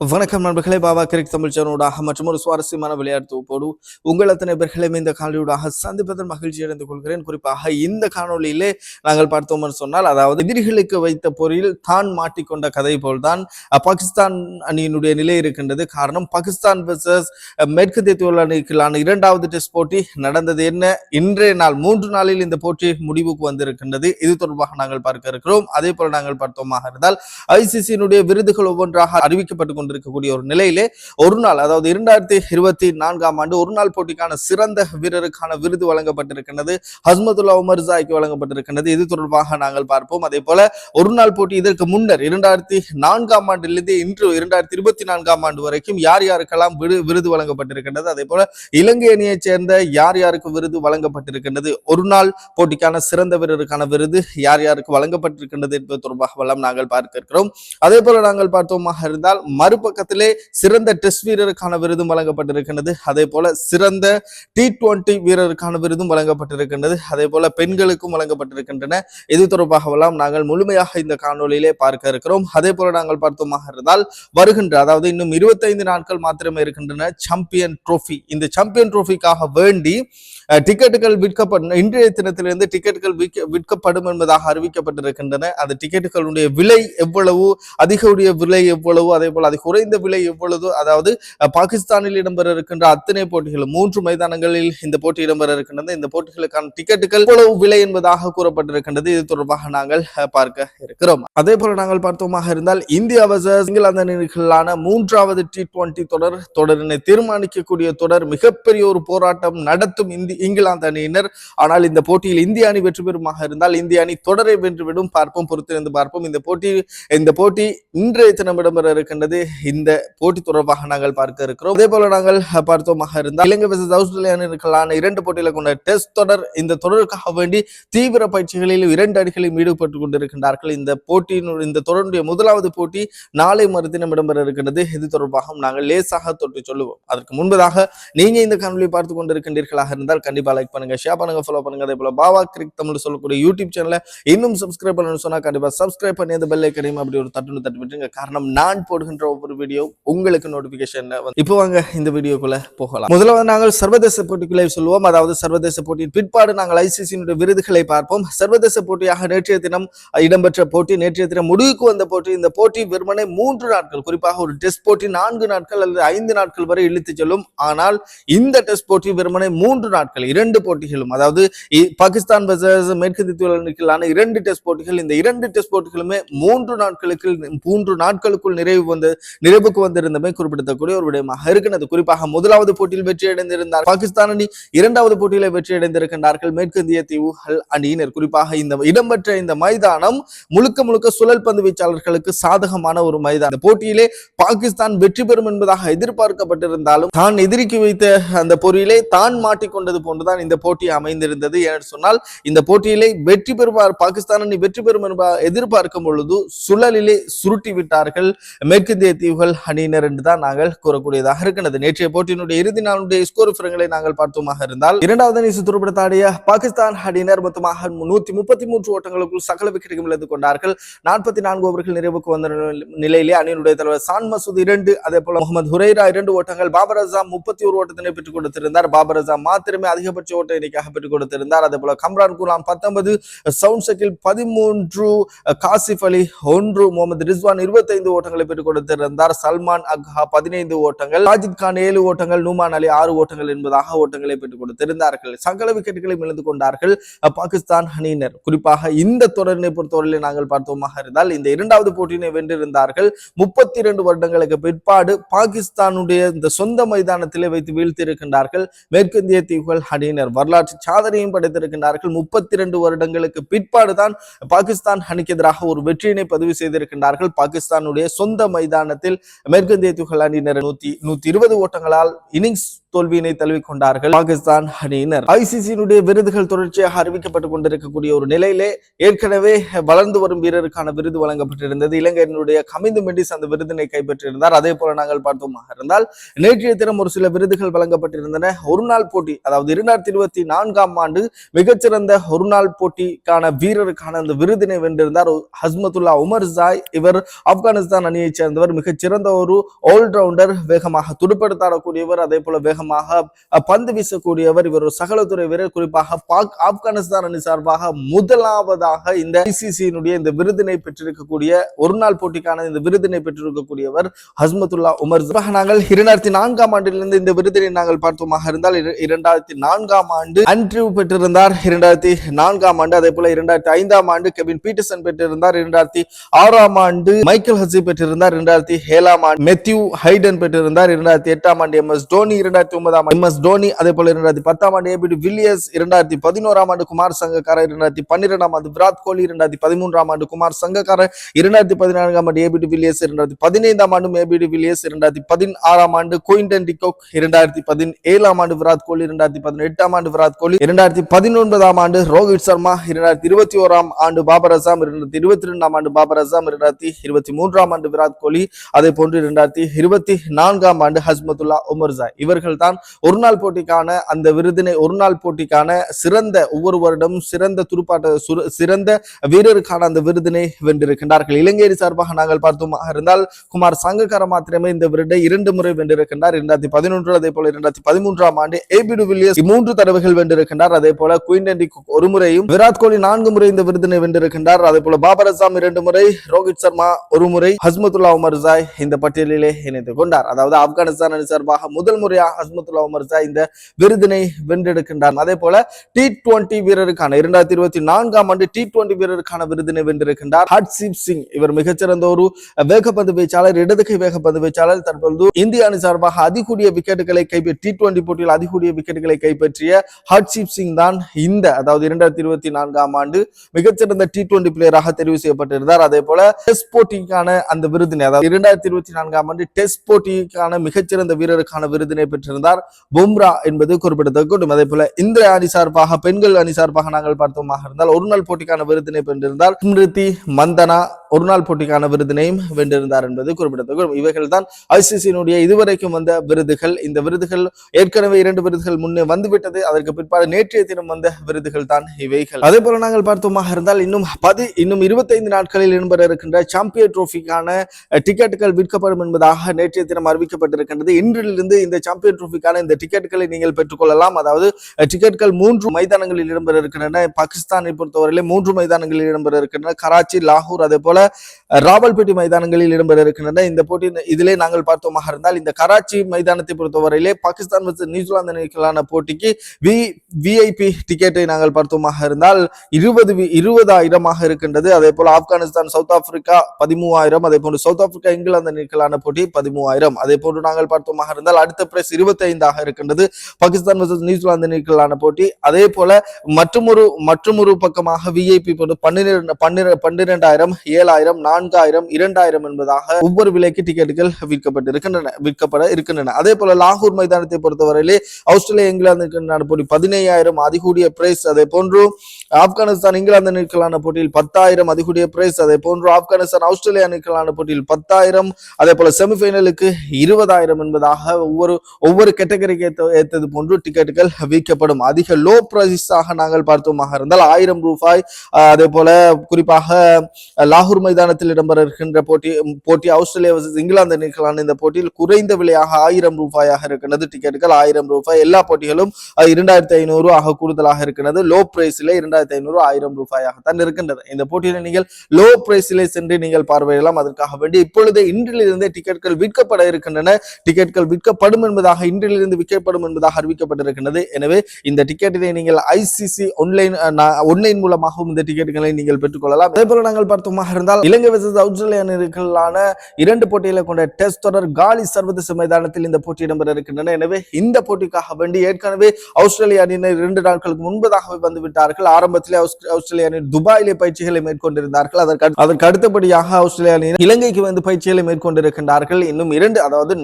வணக்கம் நண்பர்களே பாபா கிரிக் தமிழ் சேனலூடாக மற்றும் ஒரு சுவாரஸ்யமான விளையாட்டு தொகுப்போடு உங்கள் அத்தனை பேர்களையும் இந்த காணொலியூடாக சந்திப்பதில் மகிழ்ச்சி அடைந்து கொள்கிறேன். குறிப்பாக இந்த காணொளியிலே நாங்கள் பார்த்தோம் என்று சொன்னால் அதாவது எதிரிகளுக்கு வைத்த பொறியில் தான் மாட்டிக்கொண்ட கதை போல்தான் பாகிஸ்தான் அணியினுடைய நிலை இருக்கின்றது. காரணம் பாகிஸ்தான் வெர்சஸ் மேற்கு தோல் அணிக்கான இரண்டாவது டெஸ்ட் போட்டி நடந்தது என்ன? இன்றைய நாள் மூன்று நாளில் இந்த போட்டி முடிவுக்கு வந்திருக்கின்றது. இது தொடர்பாக நாங்கள் பார்க்க இருக்கிறோம். அதே போல நாங்கள் பார்த்தோமாக இருந்தால் ஐசிசியினுடைய விருதுகள் ஒவ்வொன்றாக அறிவிக்கப்பட்டு கொண்டிருக்கக்கூடிய ஒரு நிலையிலே ஒரு நாள் அதாவது இரண்டாயிரத்தி இருபத்தி நான்காம் ஆண்டு ஒரு நாள் போட்டிக்கான சிறந்த வீரருக்கான விருது வழங்கப்பட்டிருக்கின்றது. ஹஸ்மதுல்லா உமர் ஜாய்க்கு வழங்கப்பட்டிருக்கின்றது. இது தொடர்பாக நாங்கள் பார்ப்போம். அதே போல ஒரு நாள் போட்டி இதற்கு முன்னர் இரண்டாயிரத்தி நான்காம் ஆண்டிலிருந்து இன்று இரண்டாயிரத்தி இருபத்தி நான்காம் ஆண்டு வரைக்கும் யார் யாருக்கெல்லாம் விரு விருது வழங்கப்பட்டிருக்கின்றது. அதே போல இலங்கை அணியைச் சேர்ந்த யார் யாருக்கு விருது வழங்கப்பட்டிருக்கின்றது? ஒரு நாள் போட்டிக்கான சிறந்த வீரருக்கான விருது யார் யாருக்கு வழங்கப்பட்டிருக்கின்றது என்பது தொடர்பாக எல்லாம் நாங்கள் பார்க்க இருக்கிறோம் அதே போல நாங்கள் பார்த்தோமாக இருந்தால் மறுபக்கத்திலே சிறந்த டெஸ்ட் வீரருக்கான விருதும் வழங்கப்பட்டிருக்கின்றது. அதே போல சிறந்த டி டுவெண்டி வீரருக்கான விருதும் வழங்கப்பட்டிருக்கின்றது. அதே போல பெண்களுக்கும் வழங்கப்பட்டிருக்கின்றன. இது தொடர்பாகவெல்லாம் நாங்கள் முழுமையாக இந்த காணொலியிலே பார்க்க இருக்கிறோம். அதே போல நாங்கள் பார்த்தோமாக இருந்தால் வருகின்ற அதாவது இன்னும் இருபத்தைந்து நாட்கள் மாத்திரமே இருக்கின்றன சாம்பியன் ட்ரோஃபி இந்த சாம்பியன் ட்ரோஃபிக்காக வேண்டி டிக்கெட்டுகள் விற்கப்படும் இன்றைய தினத்திலிருந்து டிக்கெட்டுகள் விற்க விற்கப்படும் என்பதாக அறிவிக்கப்பட்டிருக்கின்றன. அந்த டிக்கெட்டுகளுடைய விலை எவ்வளவு அதிக விலை எவ்வளவு அதே போல அதிக குறைந்த விலை எவ்வளவு? அதாவது பாகிஸ்தானில் இடம்பெற இருக்கின்ற அத்தனை போட்டிகள் மூன்று மைதானங்களில் இந்த போட்டி இடம்பெற இருக்கின்றது இந்த போட்டிகளுக்கான டிக்கெட்டுகள் எவ்வளவு விலை என்பதாக கூறப்பட்டிருக்கின்றது. இது தொடர்பாக நாங்கள் பார்க்க இருக்கிறோம். அதே போல நாங்கள் பார்த்தோமாக இருந்தால் இந்தியா வர்சஸ் இங்கிலாந்து அணிகளான மூன்றாவது டி டுவெண்டி தொடர் தொடரினை தீர்மானிக்கக்கூடிய தொடர் மிகப்பெரிய ஒரு போராட்டம் நடத்தும் இந்தி இங்கிலாந்து அணியினர். ஆனால் இந்த போட்டியில் இந்திய அணி வெற்றி பெறுமாக இருந்தால் இந்திய அணி தொடரை வென்றுவிடும். பார்ப்போம் பொறுத்திருந்து பார்ப்போம். இந்த போட்டி இந்த போட்டி இன்றைய தினம் இடம்பெற இருக்கின்றது இந்த போட்டி தொடர்பாக நாங்கள் பார்க்க இருக்கிறோம். அதே போல நாங்கள் பார்த்தோமாக இருந்தால் இலங்கை versus ஆஸ்திரேலியா அணிகளான இரண்டு போட்டியில கொண்ட டெஸ்ட் தொடர் இந்த தொடருக்காக வேண்டி தீவிர பயிற்சிகளில் இரண்டு அணிகளையும் ஈடுபட்டு கொண்டிருக்கின்றார்கள். இந்த போட்டியின் இந்த தொடருடைய முதலாவது போட்டி நாளை மறுதினம் இடம்பெற இருக்கின்றது. இது தொடர்பாக நாங்கள் லேசாக தொட்டு சொல்லுவோம். அதற்கு முன்பதாக நீங்க இந்த காணொலி பார்த்து கொண்டிருக்கின்றீர்களாக இருந்தால் கண்டிப்பா லைக் பண்ணுங்க ஷேர் பண்ணுங்க ஃபாலோ பண்ணுங்க. அதே போல பாபா கிரிக் தமிழ் சொல்லக்கூடிய யூடியூப் சேனலை இன்னும் சப்ஸ்கிரைப் பண்ணணும்னு சொன்னா கண்டிப்பா சப்ஸ்கிரைப் பண்ணி அந்த பெல் ஐக்கனையும் அப்படி ஒரு தட்டுன்னு தட்டு விட்டுருங்க காரணம் நான் போடுகின்ற ஒரு வீடியோ உங்களுக்கு நோட்டிபிகேஷன் இப்போ வாங்க இந்த வீடியோக்குள்ள போகலாம். முதல்ல நாங்கள் சர்வதேச போட்டிக்குள்ளே சொல்லுவோம் அதாவது சர்வதேச போட்டியின் பிற்பாடு நாங்கள் ஐசிசியினுடைய விருதுகளை பார்ப்போம். சர்வதேச போட்டியாக நேற்றைய தினம் இடம்பெற்ற போட்டி நேற்றைய தினம் முடிவுக்கு வந்த போட்டி. இந்த போட்டி வெறுமனே மூன்று நாட்கள் குறிப்பாக ஒரு டெஸ்ட் போட்டி நான்கு நாட்கள் அல்லது ஐந்து நாட்கள் வரை இழுத்து செல்லும். ஆனால் இந்த டெஸ்ட் போட்டி வெறுமனே மூன்று நாட்கள் இரண்டு போட்டிகளும் அதாவது பாகிஸ்தான் மேற்கு மேற்கத்திய இரண்டு டெஸ்ட் போட்டிகள் இந்த இரண்டு டெஸ்ட் போட்டிகளுமே மூன்று நாட்களுக்கு மூன்று நாட்களுக்குள் நிறைவு வந்து நிறைவுக்கு வந்திருந்தமை குறிப்பிடத்தக்கூடிய ஒரு விடயமாக இருக்கிறது குறிப்பாக முதலாவது போட்டியில் வெற்றியடைந்திருந்தார் பாகிஸ்தான் அணி இரண்டாவது போட்டியில வெற்றி அடைந்திருக்கின்றார்கள். மேற்கிந்திய தீவுகள் அணியினர். குறிப்பாக இந்த இடம்பெற்ற இந்த மைதானம் முழுக்க முழுக்க சுழல் பந்து வீச்சாளர்களுக்கு சாதகமான ஒரு மைதானம். போட்டியிலே பாகிஸ்தான் வெற்றி பெறும் என்பதாக எதிர்பார்க்கப்பட்டிருந்தாலும் தான் எதிரிக்கு வைத்த அந்த பொறியிலே தான் மாட்டிக்கொண்டது போன்றுதான் இந்த போட்டி அமைந்திருந்தது. என்று சொன்னால் இந்த போட்டியிலே வெற்றி பெறுவார் பாகிஸ்தான் அணி வெற்றி பெறும் என்பதாக எதிர்பார்க்கும் பொழுது சுழலிலே சுருட்டி விட்டார்கள். மேற்கிந்திய தீவுகள் அணியினர் என்று தான் நாங்கள் கூறக்கூடியதாக இருக்கிறது நேற்றைய போட்டியினுடைய இறுதி நாளுடைய ஸ்கோர் விவரங்களை நாங்கள் பார்த்தோமாக இருந்தால் இரண்டாவது அணி துருப்பிடத்தாடிய பாகிஸ்தான் அணியினர் மொத்தமாக நூத்தி முப்பத்தி மூன்று ஓட்டங்களுக்குள் சகல விக்கெட்டுகள் இழந்து கொண்டார்கள். நாற்பத்தி நான்கு ஓவர்கள் நிறைவுக்கு வந்த நிலையிலே அணியினுடைய தலைவர் சான் மசூத் இரண்டு அதே போல முகமது ஹுரைரா இரண்டு ஓட்டங்கள் பாபர் அசாம் முப்பத்தி ஒரு ஓட்டத்தினை பெற்றுக் கொடுத்திருந்தார். பாபர் அசாம் மாத்திரமே அதிகபட்ச ஓட்ட எண்ணிக்கையாக பெற்றுக் கொடுத்திருந்தார். அதே போல கம்ரான் குலாம் பத்தொன்பது சவுண்ட் சக்கில் பதிமூன்று காசிப் அலி ஒன்று முகமது ரிஸ்வான் இருபத்தைந்து ஓட்டங்களை பெற்றுக் கொடுத்திருந்தார். சல்மான் அக்ஹா பதினைந்து ஓட்டங்கள் ராஜித் கான் ஏழு ஓட்டங்கள் நூமான் அலி ஆறு ஓட்டங்கள் என்பதாக ஓட்டங்களை பெற்றுக் கொடுத்திருந்தார்கள். சகல விக்கெட்டுகளையும் இழந்து கொண்டார்கள். பாகிஸ்தான் அணியினர் குறிப்பாக இந்த தொடரினை பொறுத்தவரையிலே நாங்கள் பார்த்தோமாக இருந்தால் இந்த இரண்டாவது போட்டியினை வென்றிருந்தார்கள். முப்பத்தி இரண்டு வருடங்களுக்கு பிற்பாடு பாகிஸ்தானுடைய இந்த சொந்த மைதானத்திலே வைத்து வீழ்த்தியிருக்கின்றார்கள். மேற்கிந்திய தீவுகள் அணியினர் வரலாற்று சாதனையும் படைத்திருக்கின்றார்கள். முப்பத்தி இரண்டு வருடங்களுக்கு பிற்பாடுதான் பாகிஸ்தான் அணிக்கு எதிராக ஒரு வெற்றியினை பதிவு செய்திருக்கின்றார்கள். பாகிஸ்தானுடைய சொந்த மைதானத்தில் ஆட்டத்தில் மேற்கிந்திய தீவுகள் அணியினர் நூத்தி நூத்தி இருபது ஓட்டங்களால் இன்னிங்ஸ் தோல்வியினை தழுவிக்கொண்டார்கள். பாகிஸ்தான் அணியினர் ஐசிசியினுடைய விருதுகள் தொடர்ச்சியாக அறிவிக்கப்பட்டுக் கொண்டிருக்கக்கூடிய ஒரு நிலையிலே ஏற்கனவே வளர்ந்து வரும் வீரருக்கான விருது வழங்கப்பட்டிருந்தது. இலங்கையினுடைய கமிந்து மெண்டிஸ் அந்த விருதினை கைப்பற்றியிருந்தார். அதே போல நாங்கள் பார்த்தோமாக இருந்தால் நேற்றைய தினம் ஒரு சில விருதுகள் வழங்கப்பட்டிருந்தன. ஒரு நாள் போட்டி அதாவது இரண்டாயிரத்தி இருபத்தி நான்காம் ஆண்டு மிகச்சிறந்த ஒரு நாள் போட்டிக்கான வீரருக்கான அந்த விருதினை வென்றிருந்தார் ஹஸ்மத்துல்லா உமர் ஜாய் இவர் ஆப்கானிஸ்தான் அணியைச் சேர்ந்தவர். மிகச்சிறந்த ஒரு ஆல்ரவுண்டர் வேகமாக துடுப்படுத்தாடக்கூடியவர் அதே போல வேகமாக பந்து வீசக்கூடியவர் இவர் ஒரு சகலத்துறை வீரர். குறிப்பாக பாக் ஆப்கானிஸ்தான் அணி சார்பாக முதலாவதாக இந்த ஐசிசியினுடைய இந்த விருதினை பெற்றிருக்கக்கூடிய ஒரு நாள் போட்டிக்கான இந்த விருதினை பெற்றிருக்கக்கூடியவர் ஹஸ்மத்துல்லா உமர். நாங்கள் இரண்டாயிரத்தி நான்காம் ஆண்டிலிருந்து இந்த விருதினை நாங்கள் பார்த்தோமாக இருந்தால் இரண்டாயிரத்தி நான்காம் ஆண்டு அன்ட்ரிவ் பெற்றிருந்தார் இரண்டாயிரத்தி நான்காம் ஆண்டு அதே போல இரண்டாயிரத்தி ஐந்தாம் ஆண்டு கெவின் பீட்டர்சன் பெற்றிருந்தார் இரண்டாயிரத்தி ஆறாம் ஆண்டு மைக்கேல் ஹசி பெற்றிருந்தார் இரண்டாயிரத்தி ஏழாம் ஆண்டு மெத்யூ ஹைடன் பெற்றிருந்தார். இரண்டாயிரத்தி எட்டாம் ஆண்டு எம் எஸ் டோனி இரண்டாயிரத்தி ஒன்பதாம் ஆண்டு எம் எஸ் டோனி அதே போல இரண்டாயிரத்தி பத்தாம் ஆண்டு ஏபிடி வில்லியர்ஸ் இரண்டாயிரத்தி பதினோராம் ஆண்டு குமார் சங்கக்காரர் இரண்டாயிரத்தி பன்னிரெண்டாம் ஆண்டு விராட் கோலி இரண்டாயிரத்தி பதிமூன்றாம் ஆண்டு குமார் சங்கக்காரர் இரண்டாயிரத்தி பதினான்காம் ஆண்டு ஏபிடி வில்லியர்ஸ் இரண்டாயிரத்தி பதினைந்தாம் ஆண்டு ஏபிடி வில்லியர்ஸ் இரண்டாயிரத்தி பதினாறாம் ஆண்டு குயின்டன் டிகோக் இரண்டாயிரத்தி பதினேழாம் ஆண்டு விராட் கோலி இரண்டாயிரத்தி பதினெட்டாம் ஆண்டு விராட் கோலி இரண்டாயிரத்தி பதினொன்பதாம் ஆண்டு ரோஹித் சர்மா இரண்டாயிரத்தி இருபத்தி ஓராம் ஆண்டு பாபர் அசாம் இரண்டாயிரத்தி இருபத்தி ரெண்டாம் ஆண்டு பாபர் அசாம் இரண்டாயிரத்தி இருபத்தி மூன்றாம் ஆண்டு விராட் கோலி அதே போன்று இரண்டாயிரத்தி இருபத்தி நான்காம் ஆண்டு ஹஸ்மத்துல்லா உமர்ஜா இவர்கள் தான் ஒரு நாள் போட்டிக்கான அந்த விருதினை ஒரு நாள் போட்டிக்கான சிறந்த ஒவ்வொரு வருடமும் சிறந்த துடுப்பாட்ட சிறந்த வீரருக்கான அந்த விருதினை வென்றிருக்கின்றார்கள். இலங்கை சார்பாக நாங்கள் பார்த்தோமாக இருந்தால் குமார் சங்கக்கார மாத்திரமே இந்த விருதை இரண்டு முறை வென்றிருக்கின்றார். இரண்டாயிரத்தி பதினொன்று அதே போல இரண்டாயிரத்தி பதிமூன்றாம் ஆண்டு ஏபிடு வில்லியர்ஸ் மூன்று தடவைகள் வென்றிருக்கின்றார். அதே போல குயின்டி ஒரு முறையும் விராட் கோலி நான்கு முறை இந்த விருதினை வென்றிருக்கின்றார். அதே போல பாபர் அசாம் இரண்டு முறை ரோஹித் சர்மா ஒரு முறை ஹஸ்மத்துல்லா உமர்ஜாய் இந்த பட்டியலிலே இணைந்து கொண்டார். அதாவது ஆப்கானிஸ்தான் அணி சார்பாக முதல் முறையாக ஹஸ்மத்துல்லா உமர்ஜாய் இந்த விருதினை வென்றெடுக்கின்றார். அதே போல டி டுவெண்டி வீரருக்கான இரண்டாயிரத்தி இருபத்தி நான்காம் ஆண்டு டி டுவெண்டி வீரருக்கான விருதினை வென்றிருக்கின்றார். ஹர்ஷீப் சிங் இவர் மிகச்சிறந்த ஒரு வேகப்பந்து வீச்சாளர் இடதுகை வேகப்பந்து வீச்சாளர் தற்பொழுது இந்திய அணி சார்பாக அதிகூடிய விக்கெட்டுகளை கைப்பற்றி டி டுவெண்டி போட்டியில் அதிகூடிய விக்கெட்டுகளை கைப்பற்றிய ஹர்ஷீப் சிங் தான் இந்த அதாவது இரண்டாயிரத்தி இருபத்தி நான்காம் ஆண்டு மிகச்சிறந்த டி டுவெண்டி பிளேயராக தெரிவு செய்யப்பட்டிருந்தார். அதே போல டெஸ்ட் போட்டிக்கான அந்த விருதினை அதாவது இரண்டாயிரத்தி இருபத்தி நான்காம் ஆண்டு டெஸ்ட் போட்டிக்கான மிகச்சிறந்த வீரருக்கான விருதினை பெற்றிருந்தார். பும்ரா என்பது குறிப்பிடத்தக்கட்டும் அதே போல இந்த அணி சார்பாக பெண்கள் அணி சார்பாக நாங்கள் பார்த்தோமாக இருந்தால் ஒரு நாள் போட்டிக்கான விருதினை பெற்றிருந்தார். ஸ்மிருதி மந்தனா ஒரு நாள் போட்டிக்கான விருதினையும் வென்றிருந்தார் என்பது குறிப்பிடத்தக்கட்டும் இவைகள் தான் ஐசிசியினுடைய இதுவரைக்கும் வந்த விருதுகள். இந்த விருதுகள் ஏற்கனவே இரண்டு விருதுகள் முன்னே வந்துவிட்டது. அதற்கு பிற்பாடு நேற்றைய தினம் வந்த விருதுகள் தான் இவைகள். அதே போல நாங்கள் பார்த்தோமாக இருந்தால் இன்னும் பதி இன்னும் இருபத்தைந்து நாட்களில் இடம்பெற இருக்கின்ற சாம்பியன் ட்ரோஃபிக்கான டிக்கெட்டுகள் விற்கப்படும் என்பதாக நேற்றைய தினம் அறிவிக்கப்பட்டிருக்கின்றது. இன்றிலிருந்து இந்த சாம்பியன் ட்ரோஃபிக்கான இந்த டிக்கெட்டுகளை நீங்கள் பெற்றுக்கொள்ளலாம். அதாவது டிக்கெட்டுகள் மூன்று மைதானங்களில் இடம்பெற இருக்கின்றன. பாகிஸ்தானை பொறுத்தவரையிலே மூன்று மைதானங்களில் இடம்பெற இருக்கின்றன. கராச்சி லாகூர் அதே போல ராவல்பேட்டை மைதானங்களில் இடம்பெற இருக்கின்றன. இந்த போட்டி இதிலே நாங்கள் பார்த்தோமாக இருந்தால் இந்த கராச்சி மைதானத்தை பொறுத்தவரையிலே பாகிஸ்தான் மற்றும் நியூசிலாந்து அணிகளான போட்டிக்கு வி விஐபி டிக்கெட்டை நாங்கள் பார்த்தோமாக இருந்தால் இருபது இருபதாயிரமாக இருக்கின்றது. அதே போல ஆப்கானிஸ்தான் சவுத் ஆப்பிரிக்கா பதிமூவாயிரம். அதே போன்று சவுத் ஆப்பிரிக்கா இங்கிலாந்து அணிகளான போட்டி பதிமூவாயிரம். அதே போன்று நாங்கள் பார்த்தோமாக இருந்தால் அடுத்த பிரைஸ் இருபத்தைந்தாக இருக்கின்றது. பாகிஸ்தான் versus நியூசிலாந்து அணிகளான போட்டி. அதே போல மற்றொரு மற்றொரு பக்கமாக விஐபி போட்டு பன்னிரண்டு பன்னிரெண்டாயிரம் ஏழாயிரம் மூன்றாயிரம் நான்காயிரம் இரண்டாயிரம் என்பதாக ஒவ்வொரு விலைக்கு டிக்கெட்டுகள் விற்கப்பட்டிருக்கின்றன விற்கப்பட இருக்கின்றன. அதே போல லாகூர் மைதானத்தை பொறுத்தவரையிலே ஆஸ்திரேலியா இங்கிலாந்து போட்டி பதினையாயிரம் அதிகூடிய பிரைஸ் அதே போன்று ஆப்கானிஸ்தான் இங்கிலாந்து அணிக்கலான போட்டியில் பத்தாயிரம் அதிகூடிய பிரைஸ் அதே போன்று ஆப்கானிஸ்தான் ஆஸ்திரேலியா அணிக்கலான போட்டியில் பத்தாயிரம். அதே போல செமிஃபைனலுக்கு இருபதாயிரம் என்பதாக ஒவ்வொரு ஒவ்வொரு கேட்டகரிக்கு ஏற்றது போன்று டிக்கெட்டுகள் விற்கப்படும். அதிக லோ பிரைஸாக நாங்கள் பார்த்தோமாக இருந்தால் ஆயிரம் ரூபாய். அதே போல குறிப்பாக லாகூர் லாகூர் மைதானத்தில் இடம்பெற இருக்கின்ற போட்டி போட்டி ஆஸ்திரேலியா வர்சஸ் இங்கிலாந்து அணிகளான இந்த போட்டியில் குறைந்த விலையாக ஆயிரம் ரூபாயாக இருக்கிறது. டிக்கெட்டுகள் ஆயிரம் ரூபாய். எல்லா போட்டிகளும் இரண்டாயிரத்தி ஐநூறு ஆக கூடுதலாக இருக்கிறது. லோ பிரைஸில் இரண்டாயிரத்தி ஐநூறு ஆயிரம் ரூபாயாக தான் இருக்கின்றது. இந்த போட்டியில நீங்கள் லோ பிரைஸிலே சென்று நீங்கள் பார்வையிடலாம். அதற்காக வேண்டி இப்பொழுது இன்றிலிருந்தே டிக்கெட்கள் விற்கப்பட இருக்கின்றன. டிக்கெட்கள் விற்கப்படும் என்பதாக இன்றிலிருந்து விற்கப்படும் என்பதாக அறிவிக்கப்பட்டிருக்கின்றது. எனவே இந்த டிக்கெட்டினை நீங்கள் ஐசிசி ஒன்லைன் ஒன்லைன் மூலமாகவும் இந்த டிக்கெட்டுகளை நீங்கள் பெற்றுக்கொள்ளலாம் அதே போல நாங்கள் பார்த்தோமாக இருந்தால் இலங்கை versus ஆஸ்திரேலியா இரண்டு போட்டிகளை கொண்ட டெஸ்ட் தொடர் காலி சர்வதேச மைதானத்தில் இந்த போட்டி இடம்பெற இருக்கின்றன. எனவே இந்த போட்டிக்காக வேண்டி ஏற்கனவே ஆஸ்திரேலிய அணியினர் இரண்டு நாட்களுக்கு முன்பதாகவே வந்துவிட்டார்கள். ஆரம்பத்திலே ஆஸ்திரேலிய அணி துபாயிலே பயிற்சிகளை மேற்கொண்டிருந்தார்கள். அதற்கு அதற்கு அடுத்தபடியாக ஆஸ்திரேலிய அணியினர் இலங்கைக்கு வந்து பயிற்சிகளை மேற்கொண்டிருக்கின்றார்கள். இன்னும் இரண்டு அதாவது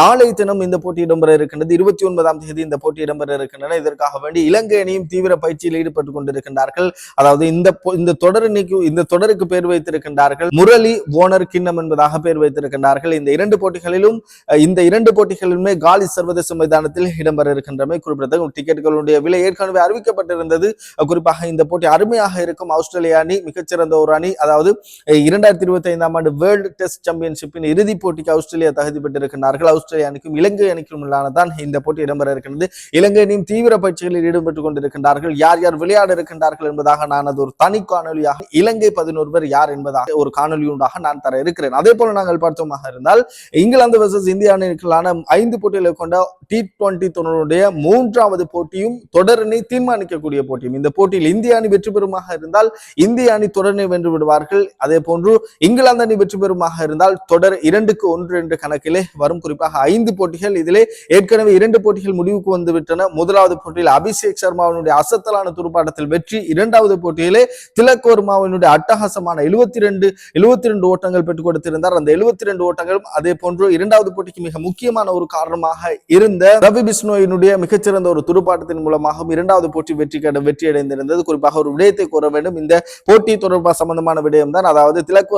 நாளை தினம் இந்த போட்டி இடம்பெற இருக்கின்றது. இருபத்தி ஒன்பதாம் தேதி இந்த போட்டி இடம்பெற இருக்கின்றன. இதற்காக வேண்டி இலங்கை அணியும் தீவிர பயிற்சியில் ஈடுபட்டுக் கொண்டிருக்கின்றார்கள். அதாவது இந்த இந்த தொடர் இந்த தொடருக்கு பேர் வைத்திருக்க வைத்திருக்கின்றார்கள். முரளி ஓனர் கிண்ணம் என்பதாக பெயர் வைத்திருக்கின்றார்கள். இந்த இரண்டு போட்டிகளிலும் இந்த இரண்டு போட்டிகளிலுமே காலி சர்வதேச மைதானத்தில் இடம்பெற இருக்கின்றமை குறிப்பிடத்தக்க. டிக்கெட்டுகளுடைய விலை ஏற்கனவே அறிவிக்கப்பட்டிருந்தது. குறிப்பாக இந்த போட்டி அருமையாக இருக்கும் ஆஸ்திரேலிய அணி மிகச்சிறந்த ஒரு அணி. அதாவது இரண்டாயிரத்தி இருபத்தி ஐந்தாம் ஆண்டு வேர்ல்டு டெஸ்ட் சாம்பியன்ஷிப்பின் இறுதிப் போட்டிக்கு ஆஸ்திரேலியா தகுதி பெற்றிருக்கிறார்கள் ஆஸ்திரேலிய அணிக்கும் இலங்கை அணிக்கும் உள்ளானதான் இந்த போட்டி இடம்பெற இருக்கின்றது. இலங்கை அணியும் தீவிர பயிற்சிகளில் ஈடுபட்டுக் கொண்டிருக்கின்றார்கள். யார் யார் விளையாட இருக்கின்றார்கள் என்பதாக நான் அது ஒரு தனி காணொலியாக இலங்கை பதினொருவர் யார் என்பதாக ஒரு காணொலியுண்டாக நான் தர இருக்கிறேன். அதே போல நாங்கள் பார்த்தோமாக இருந்தால் இங்கிலாந்து வர்சஸ் இந்திய அணிகளான ஐந்து போட்டிகளை கொண்ட டி டுவெண்டி தொடருடைய மூன்றாவது போட்டியும் தொடரினை தீர்மானிக்கக்கூடிய போட்டியும். இந்த போட்டியில் இந்திய அணி வெற்றி பெறுமாக இருந்தால் இந்திய அணி தொடரினை வென்று விடுவார்கள். அதே போன்று இங்கிலாந்து அணி வெற்றி பெறுமாக இருந்தால் தொடர் இரண்டுக்கு ஒன்று என்ற கணக்கிலே வரும். குறிப்பாக ஐந்து போட்டிகள் இதிலே ஏற்கனவே இரண்டு போட்டிகள் முடிவுக்கு வந்துவிட்டன. முதலாவது போட்டியில் அபிஷேக் சர்மாவினுடைய அசத்தலான துடுப்பாட்டத்தில் வெற்றி. இரண்டாவது போட்டியிலே திலக் வர்மாவினுடைய அட்டகாசமான எழுபத்தி எழுபத்தி ரெண்டு எழுபத்தி ரெண்டு ஓட்டங்கள் பெற்றுக் கொடுத்திருந்தார். அந்த எழுபத்தி ரெண்டு ஓட்டங்களும் அதே போன்று இரண்டாவது போட்டிக்கு மிக முக்கியமான ஒரு காரணமாக இருந்த ரவி பிஸ்னோயினுடைய மிகச்சிறந்த ஒரு துடுப்பாட்டத்தின் மூலமாகவும் இரண்டாவது போட்டி வெற்றி கட வெற்றி அடைந்திருந்தது. குறிப்பாக ஒரு விடயத்தை கூற வேண்டும். இந்த போட்டி தொடர்பாக சம்பந்தமான விடயம் தான் அதாவது திலக்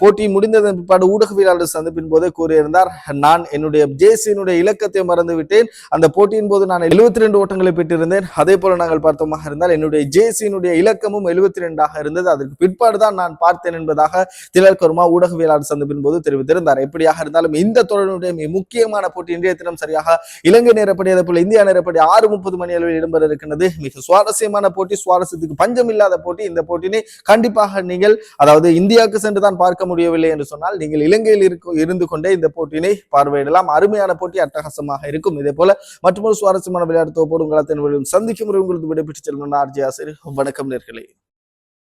போட்டி முடிந்ததன் பிற்பாடு ஊடகவியலாளர் சந்திப்பின் போதே கூறியிருந்தார் நான் என்னுடைய ஜேசியினுடைய இலக்கத்தை மறந்து விட்டேன் அந்த போட்டியின் போது நான் எழுபத்தி ரெண்டு ஓட்டங்களை பெற்றிருந்தேன். அதே போல நாங்கள் பார்த்தோமாக இருந்தால் என்னுடைய ஜேசியினுடைய இலக்கமும் எழுபத்தி ரெண்டாக இருந்தது. அதற்கு பிற்பாடு தான் நான் பார்த்தேன் என்பதாக திலக் ஊடகவியலாளர் சந்திப்பின் போது தெரிவித்திருந்தார். எப்படியாக இருந்தாலும் இந்த தொடருடைய மிக முக்கியமான போட்டி இன்றைய தினம் சரியாக இலங்கை நேரப்படி அதே போல இந்தியா நேரப்படி ஆறு முப்பது மணி அளவில் இடம்பெற இருக்கின்றது. மிக சுவாரஸ்யமான போட்டி சுவாரஸ்யத்துக்கு பஞ்சம் இல்லாத போட்டி. இந்த போட்டினை கண்டிப்பாக நீங்கள் அதாவது இந்தியாவுக்கு சென்று தான் பார்க்க முடியவில்லை என்று சொன்னால் நீங்கள் இலங்கையில் இருக்கும் இருந்து கொண்டே இந்த போட்டியினை பார்வையிடலாம். அருமையான போட்டி அட்டகாசமாக இருக்கும். இதே போல மற்றொரு சுவாரஸ்யமான விளையாட்டு தொகுப்போடு உங்களை சந்திக்கும் முறை உங்களுக்கு விடைபெற்று செல்வன் ஆர்ஜி ஆசிரியர். வணக்கம் நேர்களே.